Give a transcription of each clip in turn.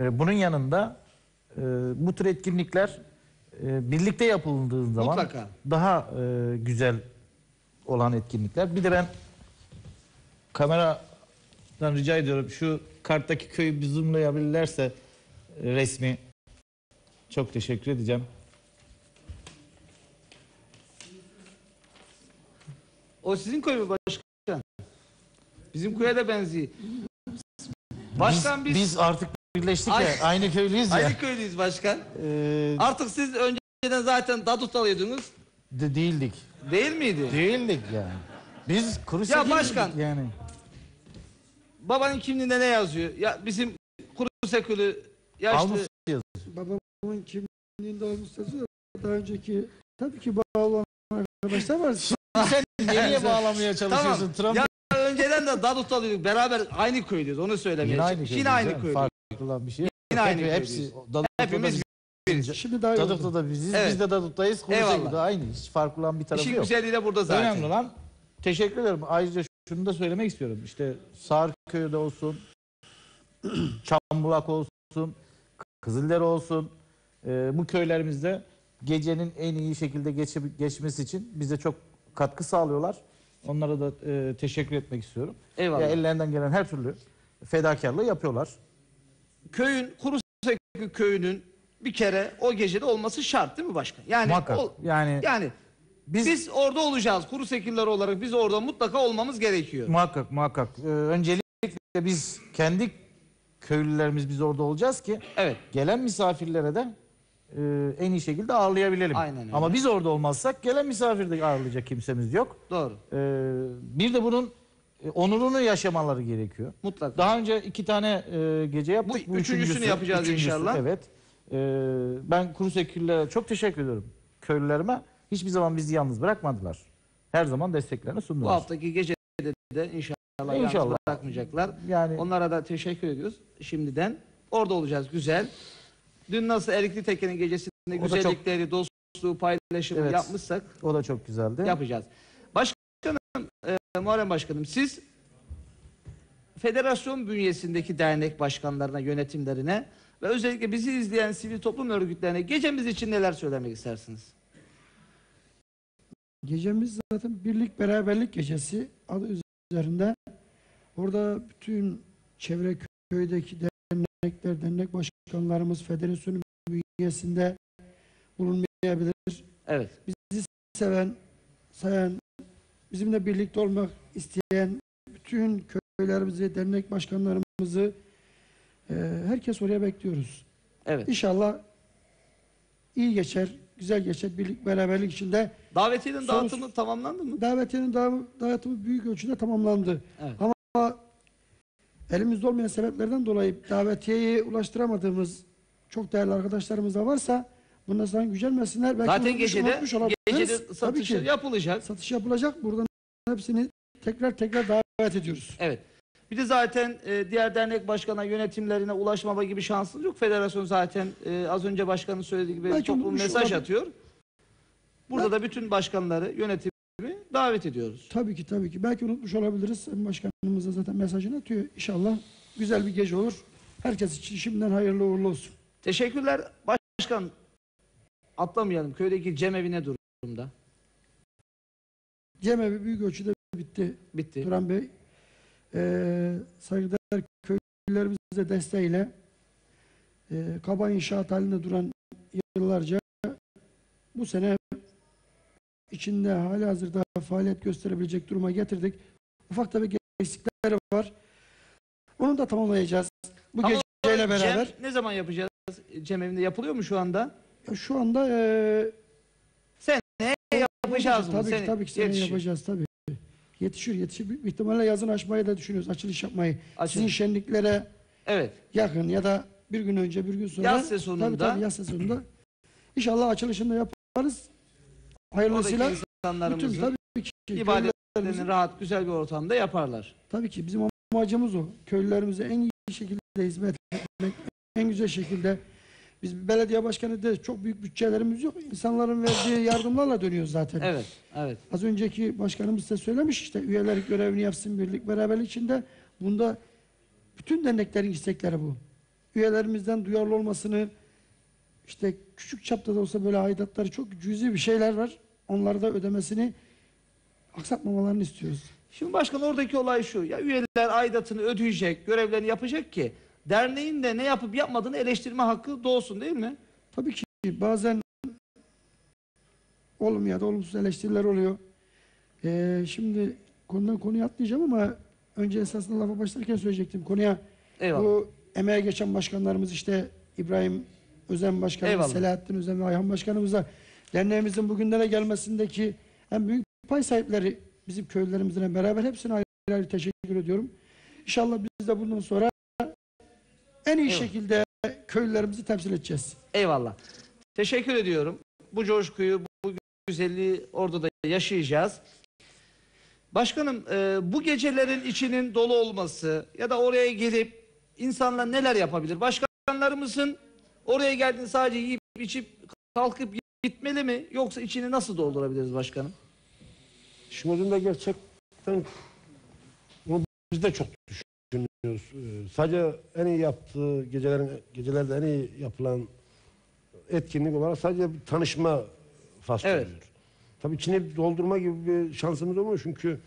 E, bunun yanında e, bu tür etkinlikler e, birlikte yapıldığı zaman Mutlaka. daha e, güzel olan etkinlikler. Bir de ben kameradan rica ediyorum şu karttaki köyü bir zoomlayabilirlerse resmi çok teşekkür edeceğim. O sizin köy mü başkan? Bizim köye de benziyor. Başkan biz, Biz artık birleştik Ay- ya aynı köylüyüz ya. aynı köylüyüz başkan. E, Artık siz önceden zaten dadut alıyordunuz. de değildik. Değil miydi? Değildik yani. Biz kuru sekizdik başkan. yani. Babanın kimliğinde ne yazıyor? Ya bizim kuru sekülü yaşlı Almış yazıyor. Babamın kimliğinde olmuşsa daha önceki tabii ki bağlı olan arkadaşlar var. Sen nereye bağlamaya çalışıyorsun? Tamam. Trump Ya önceden de dadut alıyorduk. Beraber aynı köylüyüz. Onu söylemeye Yine aynı çalışıyorum. köylüyüz. Yine aynı yani. köylüyüz. Farklı olan bir şey. Yine aynı Hep-. Hepsi. Hepimiz da biriz. Şimdi daha iyi Daduk'ta oldu. da biziz. Evet. Biz de Daduk'tayız. Kuru Eyvallah. Sekiz'de aynı. Hiç farklı olan bir tarafı İşin yok. güzelliği de burada zaten. Önemli olan teşekkür ederim. Ayrıca şunu da söylemek istiyorum. İşte Sağırköy'de olsun, Çambulak olsun, Kızıldere olsun. e, bu köylerimizde gecenin en iyi şekilde geçe- geçmesi için bize çok katkı sağlıyorlar. Onlara da e, teşekkür etmek istiyorum. Eyvallah. Ya ellerinden gelen her türlü fedakarlığı yapıyorlar. Köyün Kurusekü köyünün bir kere o gecede olması şart değil mi başkan? Yani Muhakkak. ol- yani yani biz, biz, orada olacağız. Kuru sekiller olarak biz orada mutlaka olmamız gerekiyor. muhakkak muhakkak e, öncelikle biz kendi köylülerimiz biz orada olacağız ki Evet. gelen misafirlere de e, en iyi şekilde ağırlayabilelim. Aynen öyle. Ama biz orada olmazsak gelen misafir de ağırlayacak kimsemiz yok. Doğru. E, bir de bunun onurunu yaşamaları gerekiyor. Mutlaka. Daha önce iki tane e, gece yaptık. Bu üçüncüsünü yapacağız inşallah. Evet. E, ben kuru seküllere çok teşekkür ediyorum köylülerime. Hiçbir zaman bizi yalnız bırakmadılar. Her zaman desteklerini Bu sundular. haftaki gecede de inşallah, yalnız İnşallah. bırakmayacaklar. Yani Onlara da teşekkür ediyoruz şimdiden. Orada olacağız güzel. Dün nasıl Erikli Teke'nin gecesinde O da çok- güzellikleri, dostluğu, paylaşımı Evet. yapmışsak o da çok güzeldi. yapacağız. Muharrem Başkanım siz federasyon bünyesindeki dernek başkanlarına, yönetimlerine ve özellikle bizi izleyen sivil toplum örgütlerine gecemiz için neler söylemek istersiniz? Gecemiz zaten birlik beraberlik gecesi adı üzerinde. Orada bütün çevre köydeki dernekler, dernek başkanlarımız federasyonun bünyesinde bulunmayabilir. Evet. Bizi seven, sayan, bizimle birlikte olmak isteyen bütün köylerimizi, dernek başkanlarımızı e, herkes oraya bekliyoruz. Evet. İnşallah iyi geçer, güzel geçer. Birlik beraberlik içinde Davetiyenin Sos- dağıtımı tamamlandı mı? davetiyenin dav- dağıtımı büyük ölçüde tamamlandı. Evet. Ama elimizde olmayan sebeplerden dolayı davetiyeyi ulaştıramadığımız çok değerli arkadaşlarımız da varsa bundan sonra gücenmesinler. Belki Zaten unutmuş- gecede, gecede ki. yapılacak. Satış yapılacak. Buradan hepsini tekrar tekrar davet ediyoruz. Evet. Bir de zaten e, diğer dernek başkanına, yönetimlerine ulaşmama gibi şansınız yok. Federasyon zaten e, az önce başkanın söylediği gibi Belki toplum mesaj olabilir. atıyor. Burada da bütün başkanları, yönetimi davet ediyoruz. Tabii ki tabii ki. Belki unutmuş olabiliriz. Başkanımız da zaten mesajını atıyor. İnşallah güzel bir gece olur. Herkes için şimdiden hayırlı uğurlu olsun. Teşekkürler. Başkan atlamayalım. Köydeki cemevi ne durumda? Cemevi büyük ölçüde bitti. Bitti. Turan Bey. Ee, saygıdeğer köylülerimizin desteğiyle e, kaba inşaat halinde duran yıllarca bu sene içinde hali hazırda faaliyet gösterebilecek duruma getirdik. Ufak tefek eksikleri var. Onu da tamamlayacağız. Bu Ama geceyle beraber. Cem ne zaman yapacağız? Cemevinde yapılıyor mu şu anda? Şu anda e, Yapacağız mı? Tabii Seni ki tabii ki seneye yetişir. yapacağız tabii. Yetişir yetişir. Büyük ihtimalle yazın açmayı da düşünüyoruz. Açılış yapmayı. Açın. Sizin şenliklere Evet. yakın ya da bir gün önce bir gün sonra. Yaz sezonunda. Tabii tabii yaz sezonunda. İnşallah açılışını da yaparız. Oradaki Hayırlısıyla bütün insanlarımızın tabii ki ibadetlerini köylülerimizin- rahat, güzel bir ortamda yaparlar. tabii ki bizim amacımız o. Köylülerimize en iyi şekilde hizmet etmek, en güzel şekilde biz belediye başkanı da çok büyük bütçelerimiz yok. İnsanların verdiği yardımlarla dönüyoruz zaten. Evet, evet. Az önceki başkanımız size söylemiş işte üyeler görevini yapsın birlik beraberlik içinde. Bunda bütün derneklerin istekleri bu. üyelerimizden duyarlı olmasını işte küçük çapta da olsa böyle aidatları çok cüzi bir şeyler var. Onları da ödemesini aksatmamalarını istiyoruz. Şimdi başkan oradaki olay şu. Ya üyeler aidatını ödeyecek, görevlerini yapacak ki derneğin de ne yapıp yapmadığını eleştirme hakkı doğsun değil mi? Tabii ki bazen olumlu ya da olumsuz eleştiriler oluyor. Ee, şimdi konudan konuya atlayacağım ama önce esasında lafa başlarken söyleyecektim konuya. Eyvallah. Bu emeğe geçen başkanlarımız işte İbrahim Özen Başkanımız, Eyvallah. Selahattin Özen ve Ayhan Başkanımıza derneğimizin bugünlere gelmesindeki en büyük pay sahipleri bizim köylülerimizle beraber hepsine ayrı ayrı teşekkür ediyorum. İnşallah biz de bundan sonra en iyi Eyvallah. şekilde köylülerimizi temsil edeceğiz. Eyvallah. Teşekkür ediyorum. Bu coşkuyu, bu güzelliği orada da yaşayacağız. Başkanım e, bu gecelerin içinin dolu olması ya da oraya gelip insanlar neler yapabilir? Başkanlarımızın oraya geldiğinde sadece yiyip içip kalkıp gitmeli mi? Yoksa içini nasıl doldurabiliriz başkanım? Şimdiden gerçekten bunu biz de çok düşünüyoruz. Ee, Sadece en iyi yaptığı gecelerin gecelerde en iyi yapılan etkinlik olarak sadece bir tanışma faslı Evet. oluyor. Tabii içini doldurma gibi bir şansımız olmuyor çünkü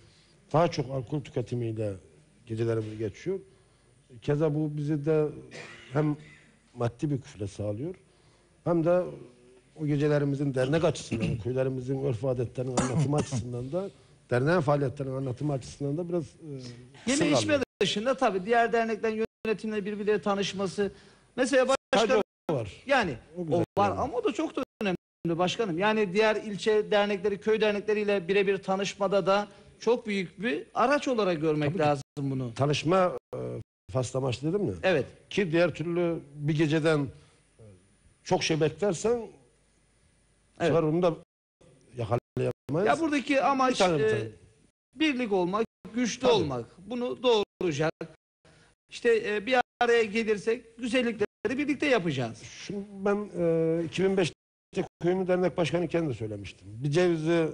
daha çok alkol tüketimiyle gecelerimiz geçiyor. Keza bu bizi de hem maddi bir küfle sağlıyor hem de o gecelerimizin dernek açısından, köylerimizin örf adetlerinin anlatımı açısından da derneğin faaliyetlerinin anlatımı açısından da biraz e, Yeme kısır içme. Dışında tabii diğer derneklerin yönetimle birbirleriyle tanışması. Mesela Sadece başkan o var. yani O o, var yani. ama o da çok da önemli başkanım. Yani diğer ilçe dernekleri, köy dernekleriyle birebir tanışmada da çok büyük bir araç olarak görmek Tabii lazım bunu. Tanışma e, faslı amaçlı dedim ya. Evet. Ki diğer türlü bir geceden e, çok şey beklersen Evet. evet. onu da yakalayamayız. Ya buradaki amaç Bir tane bir e, tane. birlik olmak, güçlü Tabii. olmak. Bunu doğuracak. İşte e, bir araya gelirsek güzellikleri birlikte yapacağız. Şimdi ben e, 2005'te köyümün dernek başkanıyken de söylemiştim. Bir cevizi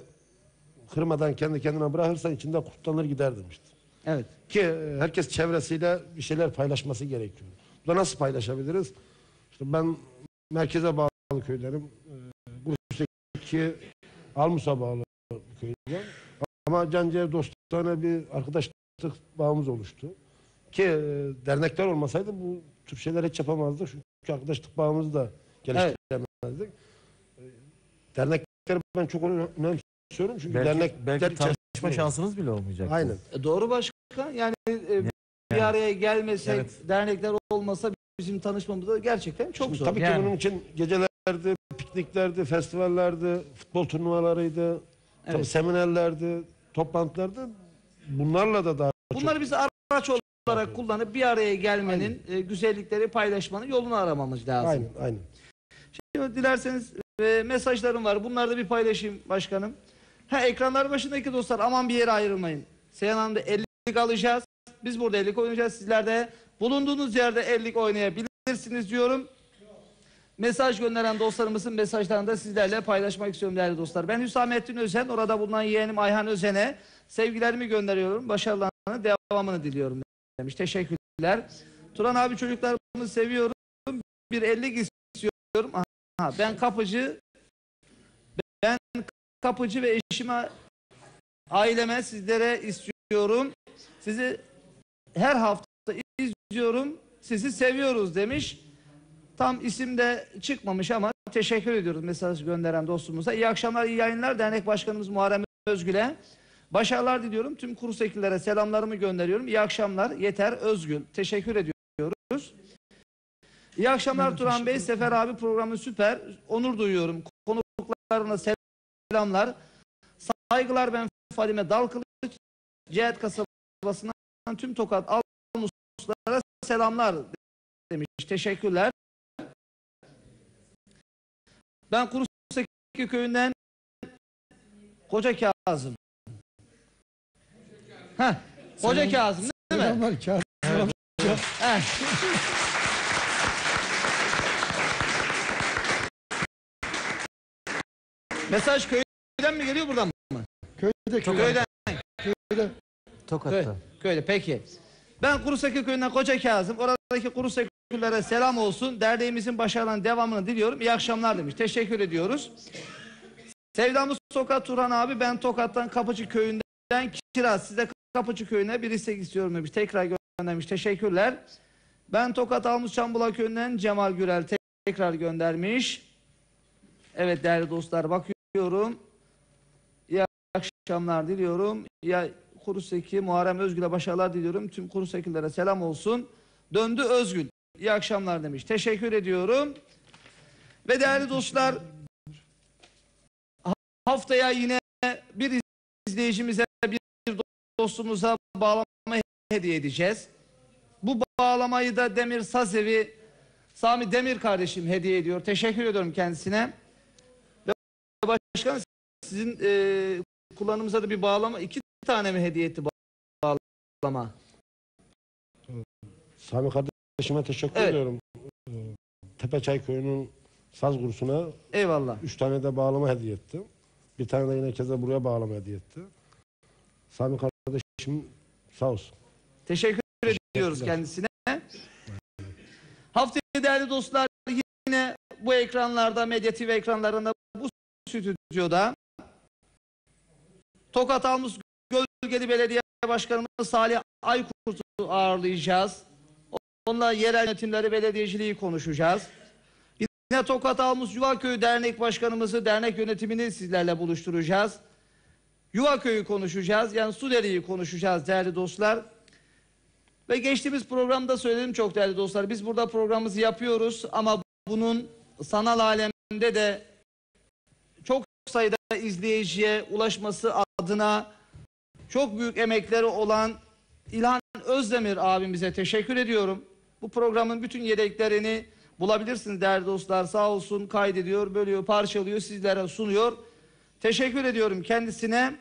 kırmadan kendi kendine bırakırsan içinde kurtlanır gider demiştim. Evet. Ki e, herkes çevresiyle bir şeyler paylaşması gerekiyor. Bu da nasıl paylaşabiliriz? İşte ben merkeze bağlı köylerim. E, Bursa'daki Almus'a bağlı köyden. Ama Canciğer dostane bir arkadaşlık bağımız oluştu. Ki e, dernekler olmasaydı bu tür şeyler hiç yapamazdık. Çünkü arkadaşlık bağımızı da geliştiremezdik. E, Dernekleri ben çok önem- önemsiyorum. Çünkü Belki, dernekler belki tanışma içerisinde- şansınız bile olmayacak. Aynen. E, doğru başkan. Yani e, bir araya gelmesek, Evet. dernekler olmasa bizim tanışmamız da gerçekten çok Şimdi zor. Tabii Yani. ki bunun için gecelerdi, pikniklerdi, festivallerdi, futbol turnuvalarıydı, tabii Evet. seminerlerdi, toplantılardı. Bunlarla da daha Bunları biz araç olarak kullanıp bir araya gelmenin, e, güzellikleri paylaşmanın yolunu aramamız lazım. Aynen, aynen. Şimdi dilerseniz e, mesajlarım var. Bunları da bir paylaşayım başkanım. Ha ekranlar başındaki dostlar aman bir yere ayrılmayın. Seyhan Hanım'da 50'lik alacağız. Biz burada 50'lik oynayacağız. Sizler de bulunduğunuz yerde 50'lik oynayabilirsiniz diyorum. Mesaj gönderen dostlarımızın mesajlarını da sizlerle paylaşmak istiyorum değerli dostlar. Ben Hüsamettin Özen, orada bulunan yeğenim Ayhan Özen'e sevgilerimi gönderiyorum. Başarılarını, devamını diliyorum demiş. Teşekkürler. Turan abi çocuklarımızı seviyorum. Bir 50'lik istiyorum. Aha, ben kapıcı ben kapıcı ve eşime aileme sizlere istiyorum. Sizi her hafta izliyorum. Sizi seviyoruz demiş. Tam isim de çıkmamış ama teşekkür ediyoruz mesaj gönderen dostumuza. İyi akşamlar, iyi yayınlar. Dernek Başkanımız Muharrem Özgül'e başarılar diliyorum. Tüm kurs ekillere selamlarımı gönderiyorum. İyi akşamlar. Yeter Özgül. Teşekkür ediyoruz. İyi akşamlar Turan Bey. Sefer abi programı süper. Onur duyuyorum. Konuklarına selamlar. Saygılar ben Fadime Dalkılıç. Cihat kasabasından tüm Tokat Almuslara selamlar demiş. Teşekkürler. Ben Kurusaki köyünden Koca Kazım. Heh, Koca Kazım değil mi? Selamlar Kazım. Mesaj köyden mi geliyor buradan mı? Köyde köyde. Köyden. köyde. Köy, Tokat'ta. köyde peki. Ben Kurusaki köyünden Koca Kazım. Oradaki Kurusaki köylere selam olsun. Derneğimizin başarılarının devamını diliyorum. İyi akşamlar demiş. Teşekkür ediyoruz. Sevdamız Tokat Turan abi ben Tokat'tan Kapıcı köyünden Kiraz. Size Kapıcı köyüne bir istek istiyorum demiş. Tekrar göndermiş. Teşekkürler. Ben Tokat Almus Çambula köyünden Cemal Gürel tekrar göndermiş. Evet değerli dostlar bakıyorum. İyi akşamlar diliyorum. Ya Kuruseki Muharrem Özgül'e başarılar diliyorum. Tüm Kurusekilere selam olsun. Döndü Özgül. İyi akşamlar demiş. Teşekkür ediyorum. Ve değerli dostlar haftaya yine bir izleyicimize bir dostumuza bağlama hediye edeceğiz. Bu bağlamayı da Demir Sazevi Sami Demir kardeşim hediye ediyor. Teşekkür ediyorum kendisine. Ve başkanım sizin e, kullanımıza da bir bağlama iki tane mi hediye etti bağlama? Sami kardeşime teşekkür Evet. ediyorum. Ee, Tepeçay köyünün saz kursuna Eyvallah. üç tane de bağlama hediye etti. Bir tane de yine keza buraya bağlama hediye etti. Sami kardeşim sağ olsun. Teşekkür ediyoruz kendisine. Haftaya değerli dostlar yine bu ekranlarda, Medya TV ekranlarında bu stüdyoda Tokat Almus Gölgeli Belediye Başkanımız Salih Aykurt'u ağırlayacağız. Onunla yerel yönetimleri, belediyeciliği konuşacağız. Yine Tokat Almus Yuvaköy Dernek Başkanımızı, dernek yönetimini sizlerle buluşturacağız. Yuvaköy'ü konuşacağız. Yani Suderi'yi konuşacağız değerli dostlar. Ve geçtiğimiz programda söyledim çok değerli dostlar. Biz burada programımızı yapıyoruz ama bunun sanal alemde de çok sayıda izleyiciye ulaşması adına çok büyük emekleri olan İlhan Özdemir abimize teşekkür ediyorum. Bu programın bütün yedeklerini bulabilirsiniz değerli dostlar. Sağ olsun kaydediyor, bölüyor, parçalıyor, sizlere sunuyor. Teşekkür ediyorum kendisine.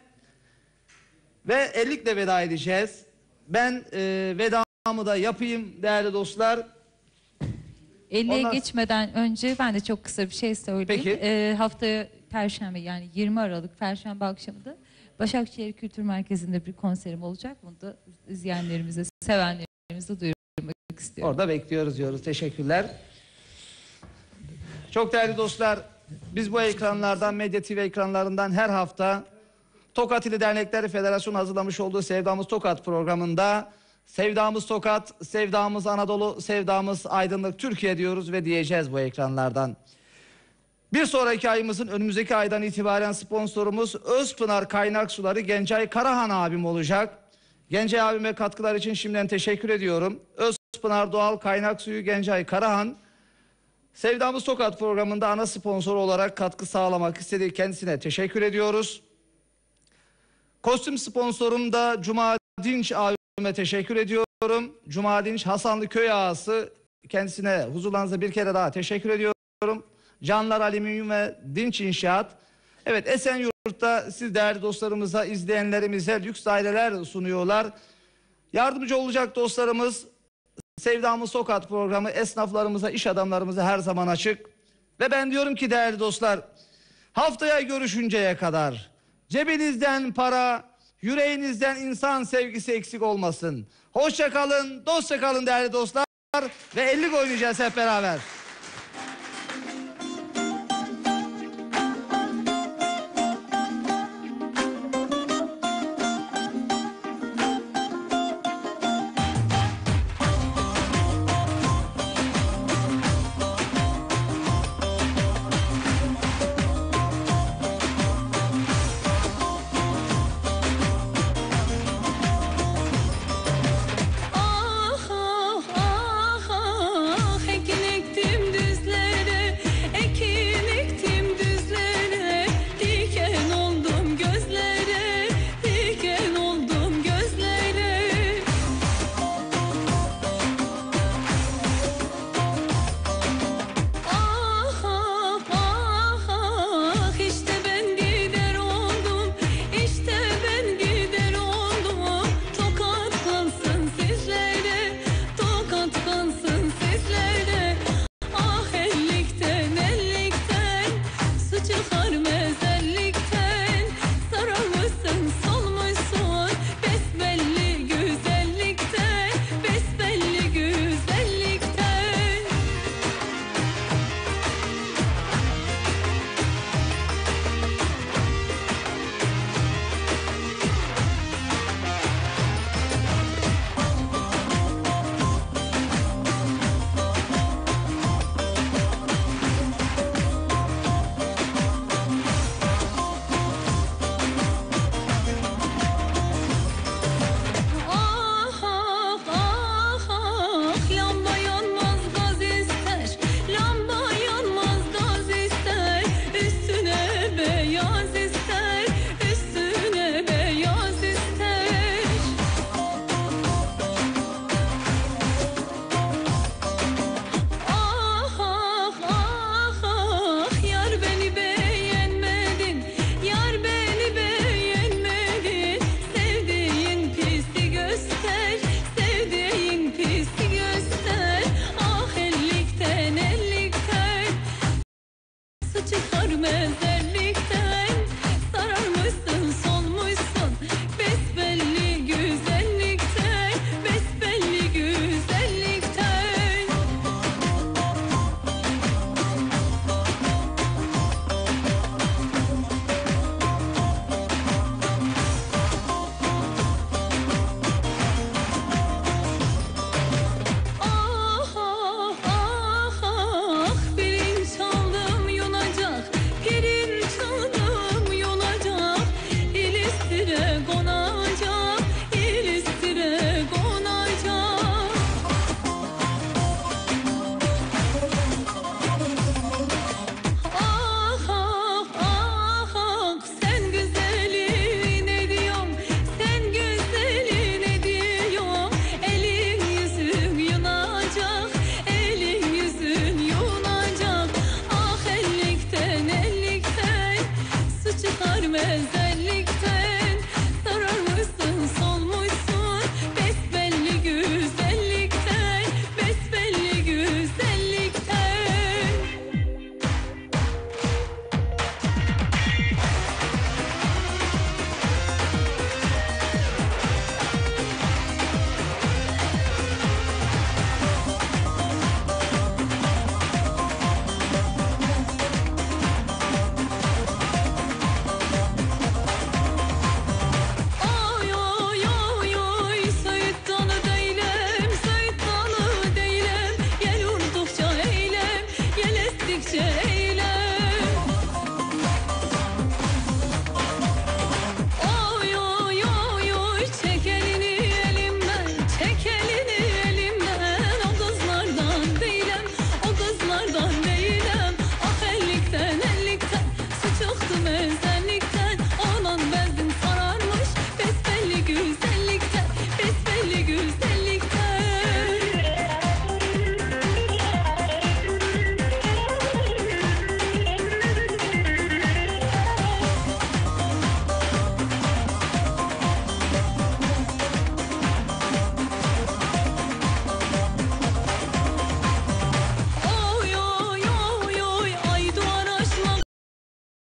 Ve ellikle veda edeceğiz. Ben e, vedamı da yapayım değerli dostlar. 50'ye Ondan- geçmeden önce ben de çok kısa bir şey söyleyeyim. Peki. Ee, haftaya Perşembe yani 20 Aralık Perşembe akşamı da Başakşehir Kültür Merkezi'nde bir konserim olacak. Bunu da izleyenlerimize, sevenlerimize duyurmak istiyorum. Orada bekliyoruz diyoruz. Teşekkürler. Çok değerli dostlar, biz bu ekranlardan, Medya TV ekranlarından her hafta Tokat İli Dernekleri Federasyonu hazırlamış olduğu Sevdamız Tokat programında Sevdamız Tokat, Sevdamız Anadolu, Sevdamız Aydınlık Türkiye diyoruz ve diyeceğiz bu ekranlardan. Bir sonraki ayımızın önümüzdeki aydan itibaren sponsorumuz Özpınar Kaynak Suları Gencay Karahan abim olacak. Gencay abime katkılar için şimdiden teşekkür ediyorum. Özpınar Doğal Kaynak Suyu Gencay Karahan Sevdamız Tokat programında ana sponsor olarak katkı sağlamak istediği kendisine teşekkür ediyoruz. Kostüm sponsorum da Cuma Dinç abime teşekkür ediyorum. Cuma Dinç Hasanlı Köy Ağası kendisine huzurlarınıza bir kere daha teşekkür ediyorum. Canlar Alüminyum ve Dinç İnşaat. Evet Esenyurt'ta siz değerli dostlarımıza, izleyenlerimize lüks daireler sunuyorlar. Yardımcı olacak dostlarımız Sevdamız Sokak programı esnaflarımıza, iş adamlarımıza her zaman açık. Ve ben diyorum ki değerli dostlar, haftaya görüşünceye kadar cebinizden para, yüreğinizden insan sevgisi eksik olmasın. Hoşça kalın, dostça kalın değerli dostlar ve 50 oynayacağız hep beraber.